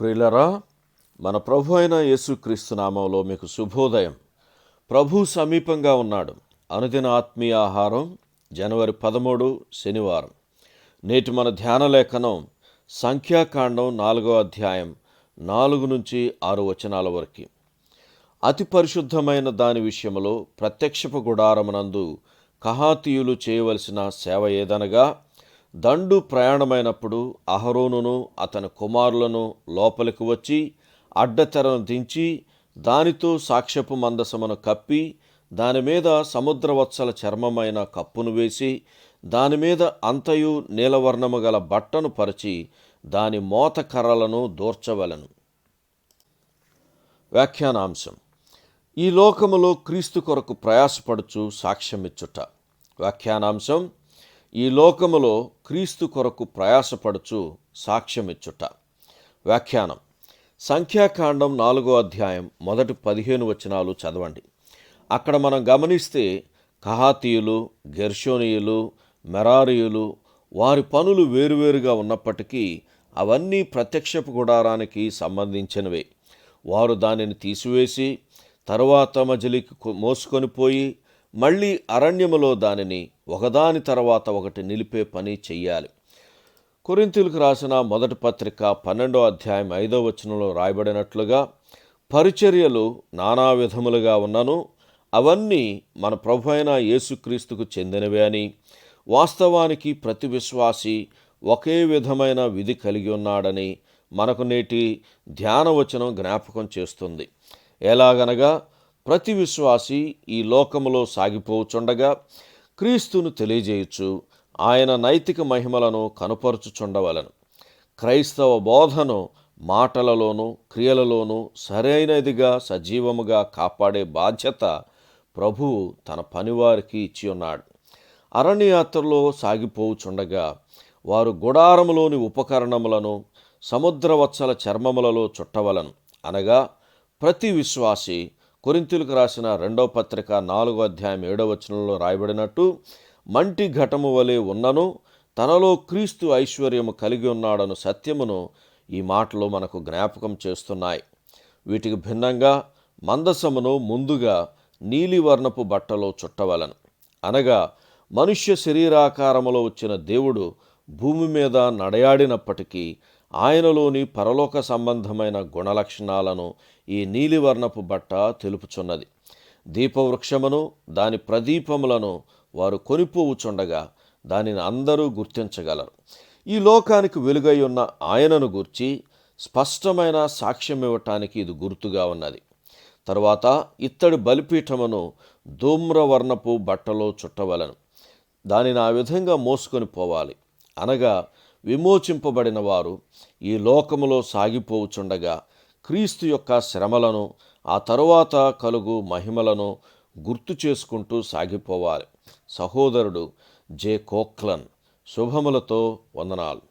ప్రియులరా మన ప్రభు అయిన యేసుక్రీస్తు నామంలో మీకు శుభోదయం. ప్రభు సమీపంగా ఉన్నాడు. అనుదిన ఆత్మీయ ఆహారం జనవరి పదమూడు శనివారం. నేటి మన ధ్యాన లేఖనం సంఖ్యాకాండం నాలుగో అధ్యాయం నాలుగు నుంచి ఆరు వచనాల వరకు. అతి పరిశుద్ధమైన దాని విషయంలో ప్రత్యక్షపు గుడారమునందు కహాతీయులు చేయవలసిన సేవ ఏదనగా దండు ప్రయాణమైనప్పుడు అహరోనును అతని కుమారులను లోపలికి వచ్చి అడ్డతెరను దించి దానితో సాక్ష్యపు మందసమును కప్పి దాని మీద సముద్రవత్సల చర్మమైన కప్పును వేసి దాని మీద అంతయు నీలవర్ణము గల బట్టను పరిచి దాని మోత కర్రలను దూర్చవలను. వ్యాఖ్యానాంశం. ఈ లోకములో క్రీస్తు కొరకు ప్రయాసపడుచు సాక్ష్యమిచ్చుట. వ్యాఖ్యానాంశం ఈ లోకములో క్రీస్తు కొరకు ప్రయాసపడుచు సాక్ష్యమిచ్చుట. వ్యాఖ్యానం. సంఖ్యాకాండం నాలుగో అధ్యాయం మొదటి పదిహేను వచనాలు చదవండి. అక్కడ మనం గమనిస్తే కహాతీయులు గెర్షోనీయులు మెరారీయులు వారి పనులు వేరువేరుగా ఉన్నప్పటికీ అవన్నీ ప్రత్యక్షపు గుడారానికి సంబంధించినవే. వారు దానిని తీసివేసి తరువాత మజిలికి మోసుకొని పోయి మళ్ళీ అరణ్యములో దానిని ఒకదాని తర్వాత ఒకటి నిలిపే పని చెయ్యాలి. కొరింతీలకు రాసిన మొదటి పత్రిక పన్నెండో అధ్యాయం ఐదో వచనంలో రాయబడినట్లుగా పరిచర్యలు నానా విధములుగా ఉన్నను అవన్నీ మన ప్రభు అయిన యేసుక్రీస్తుకు చెందినవే అని వాస్తవానికి ప్రతి విశ్వాసి ఒకే విధమైన విధి కలిగి ఉన్నాడని మనకు నేటి ధ్యానవచనం జ్ఞాపకం చేస్తుంది. ఎలాగనగా ప్రతి విశ్వాసి ఈ లోకములో సాగిపోచుండగా క్రీస్తును తెలియజేయచ్చు ఆయన నైతిక మహిమలను కనపరుచుచుండవలను. క్రైస్తవ బోధను మాటలలోనూ క్రియలలోనూ సరైనదిగా సజీవముగా కాపాడే బాధ్యత ప్రభువు తన పనివారికి ఇచ్చి ఉన్నాడు అరణ్యయాత్రలో సాగిపోవుచుండగా వారు గుడారములోని ఉపకరణములను సముద్రవత్సల చర్మములలో చుట్టవలను. అనగా ప్రతి విశ్వాసి కొరింతులకు రాసిన రెండవ పత్రిక నాలుగో అధ్యాయం ఏడవ వచనంలో రాయబడినట్టు మంటి ఘటము వలె ఉన్నను తనలో క్రీస్తు ఐశ్వర్యము కలిగి ఉన్నాడను సత్యమును ఈ మాటలు మనకు జ్ఞాపకం చేస్తున్నాయి. వీటికి భిన్నంగా మందసమును ముందుగా నీలివర్ణపు బట్టలో చుట్టవలను. అనగా మనుష్య శరీరాకారములో వచ్చిన దేవుడు భూమి మీద నడయాడినప్పటికీ ఆయనలోని పరలోక సంబంధమైన గుణలక్షణాలను ఈ నీలివర్ణపు బట్ట తెలుపుచున్నది. దీపవృక్షమును దాని ప్రదీపములను వారు కొనిపోవుచుండగా దానిని అందరూ గుర్తించగలరు. ఈ లోకానికి వెలుగై ఉన్న ఆయనను గూర్చి స్పష్టమైన సాక్ష్యం ఇవ్వటానికి ఇది గుర్తుగా ఉన్నది. తరువాత ఇత్తడి బలిపీఠమును ధూమ్రవర్ణపు బట్టలో చుట్టవలను. దానిని ఆ విధంగా మోసుకొని పోవాలి. అనగా విమోచింపబడిన వారు ఈ లోకములో సాగిపోవుచుండగా క్రీస్తు యొక్క శ్రమలను ఆ తరువాత కలుగు మహిమలను గుర్తు చేసుకుంటూ సాగిపోవాలి. సహోదరుడు జే కోక్లన్ శుభములతో వందనాలు.